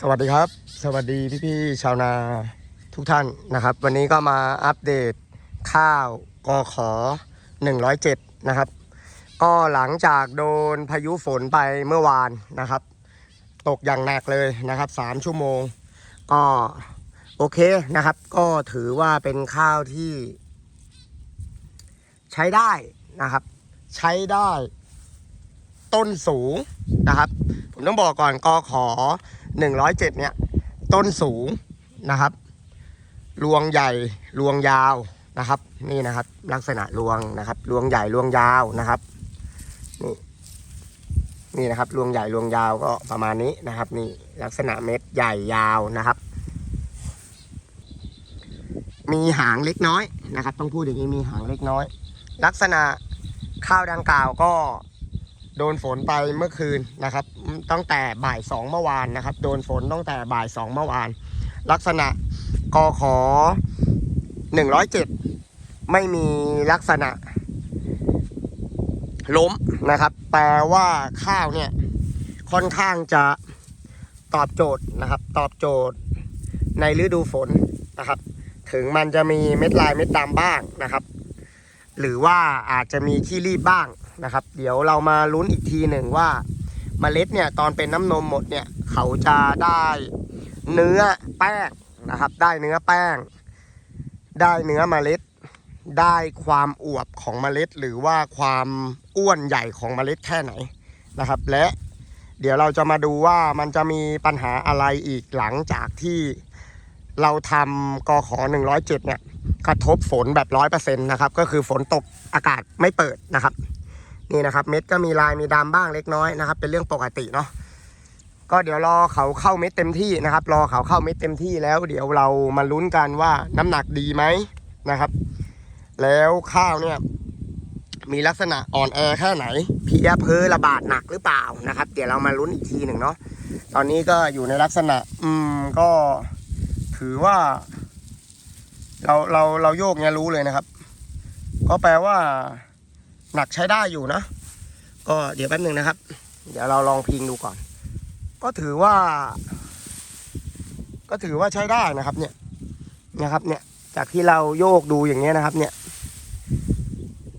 สวัสดีครับ สวัสดีพี่ๆชาวนาทุกท่านนะครับ วันนี้ก็มาอัปเดตข้าวกอขอ107 นะครับ ก็หลังจากโดนพายุฝนไปเมื่อวานนะครับ ตกอย่างหนักเลยนะครับ 3 ชั่วโมง ก็โอเคนะครับ ก็ถือว่าเป็นข้าวที่ ใช้ได้นะครับ ใช้ได้ ต้นสูงนะครับ ผมต้องบอกก่อนกอขอ 107เนี่ย ต้นสูงนะครับ รวงใหญ่ รวงยาวนะครับ นี่นะครับ ลักษณะรวงนะครับ รวงใหญ่ รวงยาวนะครับ นี่นี่นะครับ รวงใหญ่ รวงยาวก็ประมาณนี้นะครับ นี่ลักษณะเม็ดใหญ่ยาวนะครับ มีหางเล็กน้อยนะครับ ต้องพูดอย่างนี้มีหางเล็กน้อย ลักษณะข้าวดังกล่าวก็โดนฝนไปเมื่อคืนนะครับ ตั้งแต่บ่ายสองเมื่อวานนะครับ โดนฝนตั้งแต่บ่ายสองเมื่อวาน ลักษณะกอขอหนึ่งร้อยเจ็ดไม่มีลักษณะ ล้มนะครับ แปลว่าข้าวเนี่ย ค่อนข้างจะตอบโจทย์นะครับ ตอบโจทย์ในฤดูฝนนะครับ ถึงมันจะมีเม็ดลายเม็ดดำบ้างนะครับ หรือว่าอาจจะมีขี้รีบบ้างนะครับ เดี๋ยวเรามาลุ้นอีกทีหนึ่งว่า เมล็ดเนี่ยตอนเป็นน้ำนมหมดเนี่ยเขาจะได้เนื้อแป้งนะครับ ได้เนื้อแป้ง ได้เนื้อเมล็ด ได้ความอวบของเมล็ด หรือว่าความอ้วนใหญ่ของเมล็ดแค่ไหนนะครับ และเดี๋ยวเราจะมาดูว่ามันจะมีปัญหาอะไรอีกหลังจากที่เราทำกอขอ107เนี่ยกระทบฝนแบบร้อยเปอร์เซ็นต์นะครับ ก็คือฝนตกอากาศไม่เปิดนะครับ นี่นะครับ เม็ดก็มีลายมีดำบ้างเล็กน้อยนะครับ เป็นเรื่องปกติเนาะก็เดี๋ยวรอเขาเข้าเม็ดเต็มที่นะครับ รอเขาเข้าเม็ดเต็มที่แล้ว เดี๋ยวเรามาลุ้นกันว่าน้ำหนักดีไหมนะครับ แล้วข้าวเนี่ย มีลักษณะอ่อนแอแค่ไหนเพียเพอระบาดหนักหรือเปล่านะครับ เดี๋ยวเรามาลุ้นอีกทีหนึ่งเนาะตอนนี้ก็อยู่ในลักษณะ อืมก็ถือว่า เราเราเราโยกเนี่ยรู้เลยนะครับ ก็แปลว่า หนักใช้ได้อยู่นะ ก็เดี๋ยวแป๊บหนึ่งนะครับ เดี๋ยวเราลองพิงดูก่อน ก็ถือว่า ก็ถือว่าใช้ได้นะครับ เนี่ยนะครับเนี่ย จากที่เราโยกดูอย่างเงี้ยนะครับ เนี่ย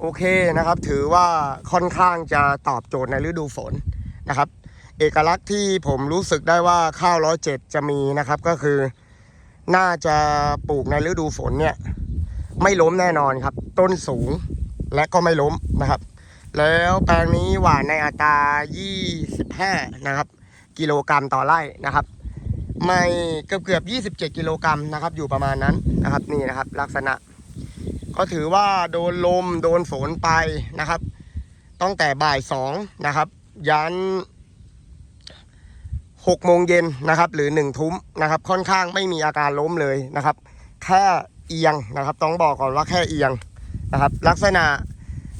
โอเคนะครับ ถือว่าค่อนข้างจะตอบโจทย์ในฤดูฝนนะครับ เอกลักษณ์ที่ผมรู้สึกได้ว่าข้าวร้อยเจ็ดจะมีนะครับ ก็คือน่าจะปลูกในฤดูฝนเนี่ย ไม่ล้มแน่นอนครับ ต้นสูง และก็ไม่ล้มนะครับ แล้วแปลงนี้หวานในอัตรา 25 นะครับ กิโลกรัมต่อไร่นะครับ ไม่เกือบเกือบ 27 กิโลกรัมนะครับ อยู่ประมาณนั้นนะครับ นี่นะครับ ลักษณะ ก็ถือว่าโดนลมโดนฝนไปนะครับ ตั้งแต่บ่ายสองนะครับ ยันหกโมงเย็นนะครับ หรือหนึ่งทุ่มนะครับ ค่อนข้างไม่มีอาการล้มเลยนะครับ แค่เอียงนะครับ ต้องบอกก่อนว่าแค่เอียง นะครับ ลักษณะ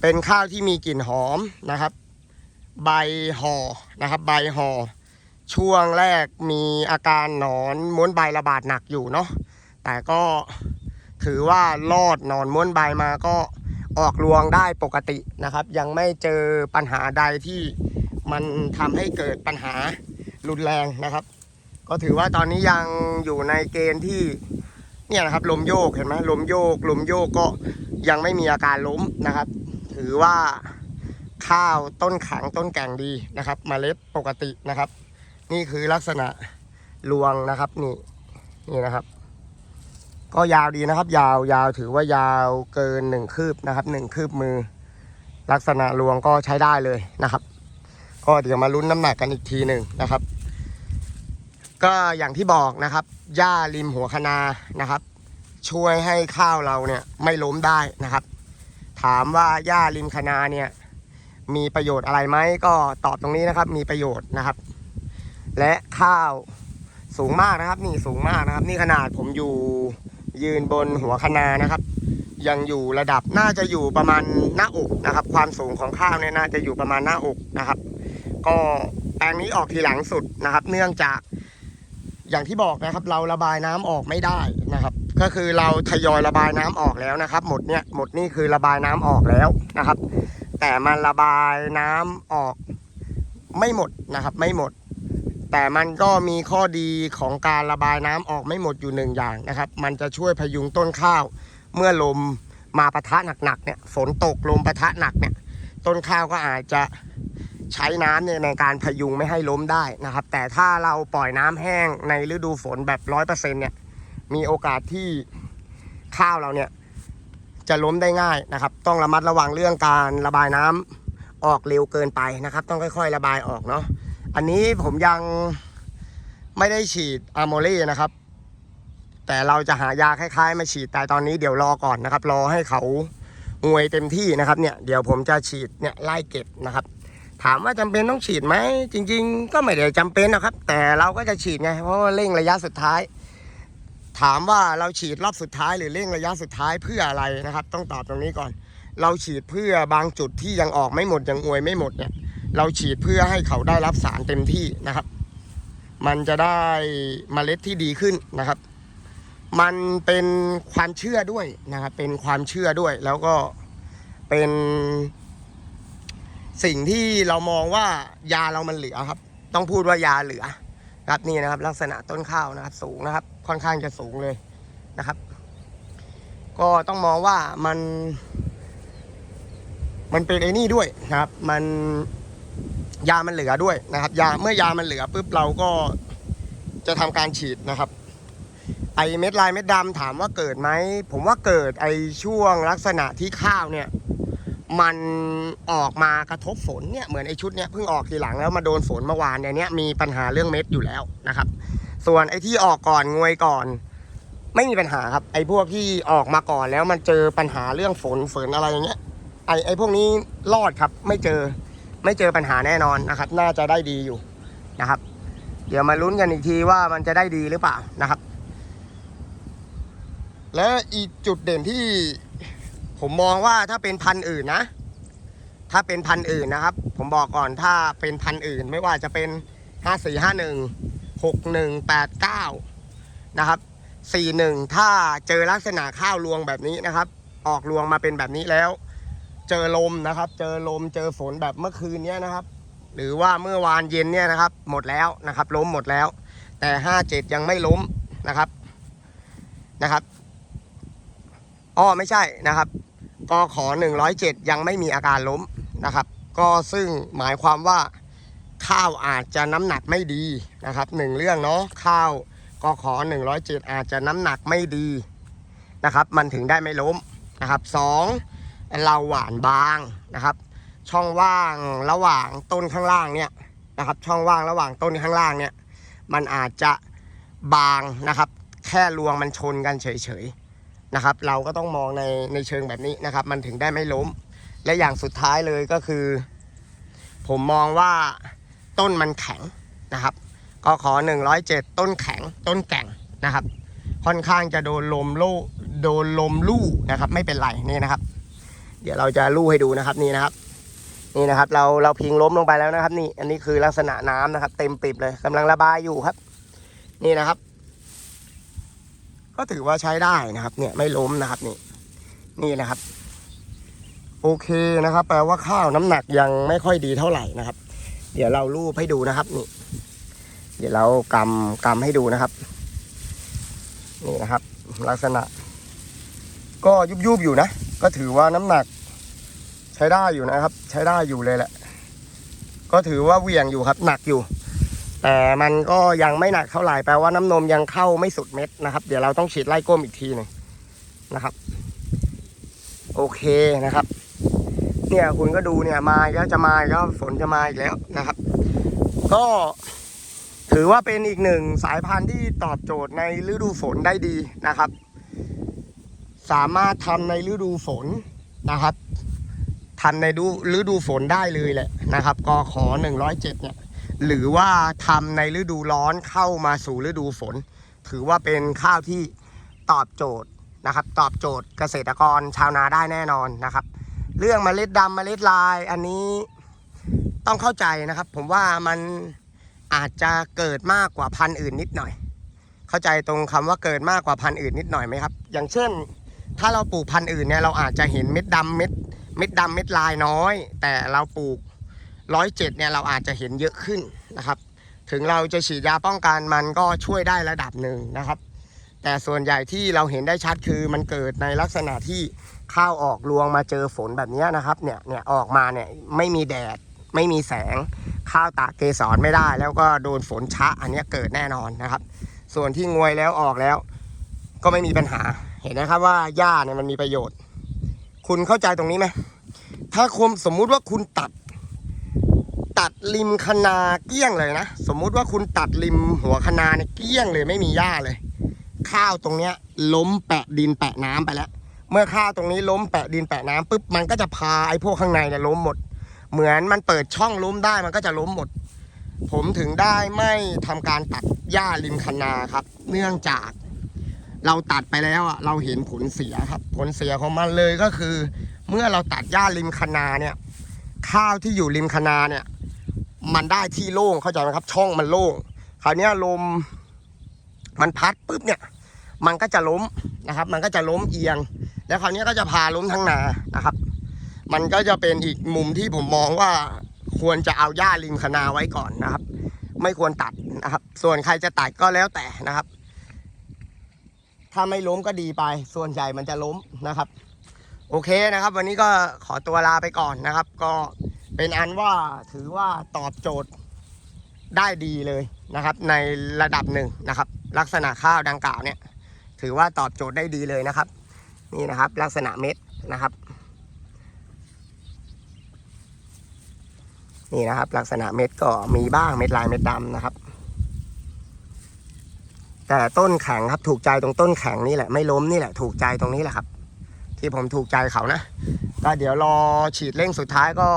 เป็นข้าวที่มีกลิ่นหอมนะครับ ใบห่อนะครับ ใบห่อช่วงแรกมีอาการหนอนม้วนใบระบาดหนักอยู่เนาะแต่ก็ถือว่ารอดหนอนม้วนใบมาก็ออกรวงได้ปกตินะครับ ยังไม่เจอปัญหาใดที่มันทำให้เกิดปัญหารุนแรงนะครับ ก็ถือว่าตอนนี้ยังอยู่ในเกณฑ์ที่ เนี่ยนะครับลมโยกเห็นไหมลมโยก ลมโยกก็ยังไม่มีอาการล้มนะครับ ถือว่าข้าวต้นแข็งต้นแก่งดีนะครับมเมล็ดปกตินะครับ นี่คือลักษณะรวงนะครับนี่นี่นะครับ ก็ยาวดีนะครับ ยาวยาวถือว่ายาวเกินหนึ่งคืบนะครับหนึ่งคืบมือ ลักษณะรวงก็ใช้ได้เลยนะครับ ก็เดี๋ยวมาลุ้นน้ำหนักกันอีกทีหนึ่งนะครับ ก็อย่างที่บอกนะครับ หญ้าริมหัวคะนานะครับ ช่วยให้ข้าวเราเนี่ยไม่ล้มได้นะครับ ถามว่าหญ้าริมคะนาเนี่ยมีประโยชน์อะไรไหมก็ตอบตรงนี้นะครับ มีประโยชน์นะครับ และข้าวสูงมากนะครับ นี่สูงมากนะครับ นี่ขนาดผมอยู่ยืนบนหัวคะนานะครับ ยังอยู่ระดับน่าจะอยู่ประมาณหน้าอกนะครับ ความสูงของข้าวเนี่ยน่าจะอยู่ประมาณหน้าอกนะครับ ก็แปลงนี้ออกทีหลังสุดนะครับ เนื่องจาก อย่างที่บอกนะครับ เราระบายน้ำออกไม่ได้นะครับ ก็คือเราทยอยระบายน้ำออกแล้วนะครับ หมดเนี่ยหมดนี่คือระบายน้ำออกแล้วนะครับ แต่มันระบายน้ำออกไม่หมดนะครับ ไม่หมด แต่มันก็มีข้อดีของการระบายน้ำออกไม่หมดอยู่หนึ่งอย่างนะครับ มันจะช่วยพยุงต้นข้าว เมื่อลมมาปะทะหนักๆเนี่ยฝนตกลมปะทะหนักเนี่ยต้นข้าวก็อาจจะ ใช้น้ำเนี่ยในการพยุงไม่ให้ล้มได้นะครับ แต่ถ้าเราปล่อยน้ำแห้งในฤดูฝนแบบร้อยเปอร์เซ็นต์เนี่ยมีโอกาสที่ข้าวเราเนี่ยจะล้มได้ง่ายนะครับ ต้องระมัดระวังเรื่องการระบายน้ำออกเร็วเกินไปนะครับ ต้องค่อย ๆ ระบายออกเนาะอันนี้ผมยังไม่ได้ฉีดอะโมเล่นะครับ แต่เราจะหายาคล้าย ๆ มาฉีดแต่ตอนนี้เดี๋ยวรอก่อนนะครับ รอให้เขางวยเต็มที่นะครับเนี่ยเดี๋ยวผมจะฉีดเนี่ยไล่เก็บนะครับ ถามว่าจำเป็นต้องฉีดไหมจริง ๆ ก็ไม่ได้จำเป็นนะครับ แต่เราก็จะฉีดไงเพราะว่าเร่งระยะสุดท้าย ถามว่าเราฉีดรอบสุดท้ายหรือเร่งระยะสุดท้ายเพื่ออะไรนะครับ ต้องตอบตรงนี้ก่อน เราฉีดเพื่อบางจุดที่ยังออกไม่หมดยังอวยไม่หมดเนี่ย เราฉีดเพื่อให้เขาได้รับสารเต็มที่นะครับ มันจะได้เมล็ดที่ดีขึ้นนะครับ มันเป็นความเชื่อด้วยนะครับ เป็นความเชื่อด้วยแล้วก็เป็น สิ่งที่เรามองว่ายาเรามันเหลือครับ ต้องพูดว่ายาเหลือครับนี่นะครับ ลักษณะต้นข้าวนะครับ สูงนะครับ ค่อนข้างจะสูงเลยนะครับ ก็ต้องมองว่ามัน มันเป็นไอ้นี่ด้วยนะครับ มันยามันเหลือด้วยนะครับ ยาเมื่อยามันเหลือปุ๊บเราก็จะทำการฉีดนะครับ ไอเม็ดลายเม็ดดำถามว่าเกิดไหมผมว่าเกิดไอช่วงลักษณะที่ข้าวเนี่ย มันออกมากระทบฝนเนี่ยเหมือนไอชุดเนี้ยเพิ่งออกทีหลังแล้วมาโดนฝนเมื่อวานเนี่ยเนี้ยมีปัญหาเรื่องเม็ดอยู่แล้วนะครับ ส่วนไอที่ออกก่อนงวยก่อน ไม่มีปัญหาครับ ไอพวกที่ออกมาก่อนแล้วมันเจอปัญหาเรื่องฝนฝนอะไรอย่างเงี้ยไอไอพวกนี้รอดครับ ไม่เจอไม่เจอปัญหาแน่นอนนะครับ น่าจะได้ดีอยู่นะครับ เดี๋ยวมาลุ้นกันอีกทีว่ามันจะได้ดีหรือเปล่านะครับ และอีกจุดเด่นที่ ผมมองว่าถ้าเป็นพันธุ์อื่นนะ ถ้าเป็นพันธุ์อื่นนะครับ ผมบอกก่อนถ้าเป็นพันธุ์อื่น ไม่ว่าจะเป็น5 4 5 1 6 1 8 9นะครับ41ถ้าเจอลักษณะข้าวรวงแบบนี้นะครับ ออกรวงมาเป็นแบบนี้แล้ว เจอลมนะครับ เจอลมเจอฝนแบบเมื่อคืนเนี้ยนะครับ หรือว่าเมื่อวานเย็นเนี่ยนะครับ หมดแล้วนะครับ ล้มหมดแล้ว แต่57ยังไม่ล้มนะครับนะครับอ้อไม่ใช่นะครับ กขอ107 ยังไม่มีอาการล้มนะครับ ก็ซึ่งหมายความว่าข้าวอาจจะน้ำหนักไม่ดีนะครับหนึ่งเรื่องเนาะข้าวกขอ107 อาจจะน้ำหนักไม่ดีนะครับ มันถึงได้ไม่ล้มนะครับสองเราหวานบางนะครับ ช่องว่างระหว่างต้นข้างล่างเนี่ยนะครับ ช่องว่างระหว่างต้นข้างล่างเนี่ย มันอาจจะบางนะครับ แค่รวงมันชนกันเฉยๆ นะครับ เราก็ต้องมองในในเชิงแบบนี้นะครับ มันถึงได้ไม่ล้ม และอย่างสุดท้ายเลยก็คือ ผมมองว่าต้นมันแข็งนะครับก็ขอ107 ต้นแข็งต้นแก่งนะครับ ค่อนข้างจะโดนลมลู่โดนลมลู่นะครับ ไม่เป็นไรนี่นะครับ เดี๋ยวเราจะลู่ให้ดูนะครับนี่นะครับ นี่นะครับ เราเราพิงล้มลงไปแล้วนะครับ นี่อันนี้คือลักษณะน้ำนะครับ เต็มปิบเลยกำลังระบายอยู่ครับ นี่นะครับ ก็ถือว่าใช้ได้นะครับ เนี่ยไม่ล้มนะครับนี่นี่นะครับ โอเคนะครับ แปลว่าข้าวน้ำหนักยังไม่ค่อยดีเท่าไหร่นะครับ เดี๋ยวเรารูปให้ดูนะครับนี่ เดี๋ยวเรากำกำให้ดูนะครับนี่นะครับ ลักษณะ ก็ยุบยุบอยู่นะก็ถือว่าน้ำหนัก ใช้ได้อยู่นะครับ ใช้ได้อยู่เลยแหละ ก็ถือว่าเวียงอยู่ครับ หนักอยู่ แต่มันก็ยังไม่หนักเท่าไหร่แปลว่าน้ำนมยังเข้าไม่สุดเม็ดนะครับ เดี๋ยวเราต้องฉีดไล่ก้มอีกทีหนึ่งนะครับ โอเคนะครับ เนี่ยคุณก็ดูเนี่ยมากแล้วจะมากแล้วฝนจะมาอีกแล้วนะครับ ก็ถือว่าเป็นอีกหนึ่งสายพันธุ์ที่ตอบโจทย์ในฤดูฝนได้ดีนะครับ สามารถทำในฤดูฝนนะครับทำในดูฤดูฝนได้เลยแหละนะครับกขอ107เนี่ย หรือว่าทำในฤดูร้อนเข้ามาสู่ฤดูฝน ถือว่าเป็นข้าวที่ตอบโจทย์นะครับ ตอบโจทย์เกษตรกรชาวนาได้แน่นอนนะครับ เรื่องเมล็ดดำเมล็ดลายอันนี้ต้องเข้าใจนะครับ ผมว่ามันอาจจะเกิดมากกว่าพันธุ์อื่นนิดหน่อย เข้าใจตรงคำว่าเกิดมากกว่าพันธุ์อื่นนิดหน่อยไหมครับ อย่างเช่น ถ้าเราปลูกพันธุ์อื่นเนี่ยเราอาจจะเห็นเม็ดดำเม็ดเม็ดดำเม็ดลายน้อย แต่เราปลูก ร้อยเจ็ดเนี่ยเราอาจจะเห็นเยอะขึ้นนะครับ ถึงเราจะฉีดยาป้องกันมันก็ช่วยได้ระดับหนึ่งนะครับ แต่ส่วนใหญ่ที่เราเห็นได้ชัดคือมันเกิดในลักษณะที่ข้าวออกรวงมาเจอฝนแบบนี้นะครับเนี่ยเนี่ยออกมาเนี่ยไม่มีแดดไม่มีแสงข้าวตากเกสรไม่ได้ แล้วก็โดนฝนชะอันนี้เกิดแน่นอนนะครับ ส่วนที่งวยแล้วออกแล้วก็ไม่มีปัญหาเห็นนะครับว่าหญ้าเนี่ยมันมีประโยชน์ คุณเข้าใจตรงนี้ไหมถ้าคุณสมมุติว่าคุณตัด ตัดริมคะนาเกี้ยงเลยนะ สมมุติว่าคุณตัดริมหัวคะนาเนี่ยเกี้ยงเลยไม่มีหญ้าเลย ข้าวตรงเนี้ย ล้มแปะดินแปะน้ำไปแล้ว เมื่อข้าวตรงนี้ล้มแปะดินแปะน้ำปุ๊บมันก็จะพาไอ้พวกข้างในเนี่ยล้มหมด เหมือนมันเปิดช่องล้มได้มันก็จะล้มหมด ผมถึงได้ไม่ทำการตัดหญ้าริมคะนาครับ เนื่องจากเราตัดไปแล้วอะเราเห็นผลเสียครับ ผลเสียของมันเลยก็คือ เมื่อเราตัดหญ้าริมคะนาเนี่ย ข้าวที่อยู่ริมคะนาเนี่ย มันได้ที่โล่งเข้าใจไหมครับ ช่องมันโล่งคราวนี้ลมมันพัดปุ๊บเนี่ย มันก็จะล้มนะครับ มันก็จะล้มเอียง แล้วคราวนี้ก็จะพาล้มทั้งนานะครับ มันก็จะเป็นอีกมุมที่ผมมองว่าควรจะเอาหญ้าริมคนาไว้ก่อนนะครับ ไม่ควรตัดนะครับ ส่วนใครจะตัดก็แล้วแต่นะครับ ถ้าไม่ล้มก็ดีไป ส่วนใหญ่มันจะล้มนะครับ โอเคนะครับ วันนี้ก็ขอตัวลาไปก่อนนะครับ ก็ เป็นอันว่าถือว่าตอบโจทย์ได้ดีเลยนะครับ ในระดับหนึ่งนะครับ ลักษณะข้าวดังกล่าวเนี่ย ถือว่าตอบโจทย์ได้ดีเลยนะครับ นี่นะครับ ลักษณะเม็ดนะครับ นี่นะครับ ลักษณะเม็ดก็มีบ้างเม็ดลายเม็ดดำนะครับ แต่ต้นแข็งครับถูกใจตรงต้นแข็งนี่แหละไม่ล้มนี่แหละถูกใจตรงนี้แหละครับ ที่ผมถูกใจเขานะก็เดี๋ยวรอฉีดเร่งสุดท้ายก็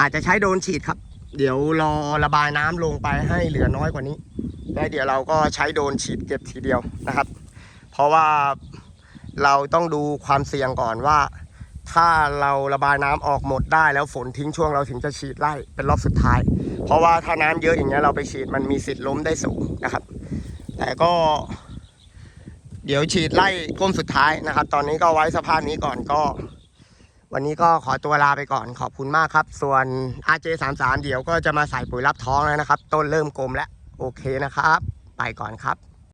อาจจะใช้โดนฉีดครับ เดี๋ยวรอระบายน้ำลงไปให้เหลือน้อยกว่านี้แล้วเดี๋ยวเราก็ใช้โดนฉีดเก็บทีเดียวนะครับ เพราะว่าเราต้องดูความเสี่ยงก่อนว่า ถ้าเราระบายน้ำออกหมดได้แล้วฝนทิ้งช่วงเราถึงจะฉีดไล่เป็นรอบสุดท้าย เพราะว่าถ้าน้ำเยอะอย่างเงี้ยเราไปฉีดมันมีสิทธิ์ล้มได้สูงนะครับ แต่ก็เดี๋ยวฉีดไล่ก้มสุดท้ายนะครับ ตอนนี้ก็ไว้สภาพนี้ก่อนก็ วันนี้ก็ขอตัวลาไปก่อนขอบคุณมากครับ ส่วน RJ33 เดี๋ยวก็จะมาใส่ปุ๋ยรับท้องแล้วนะครับ ต้นเริ่มกลมแล้ว โอเคนะครับ ไปก่อนครับ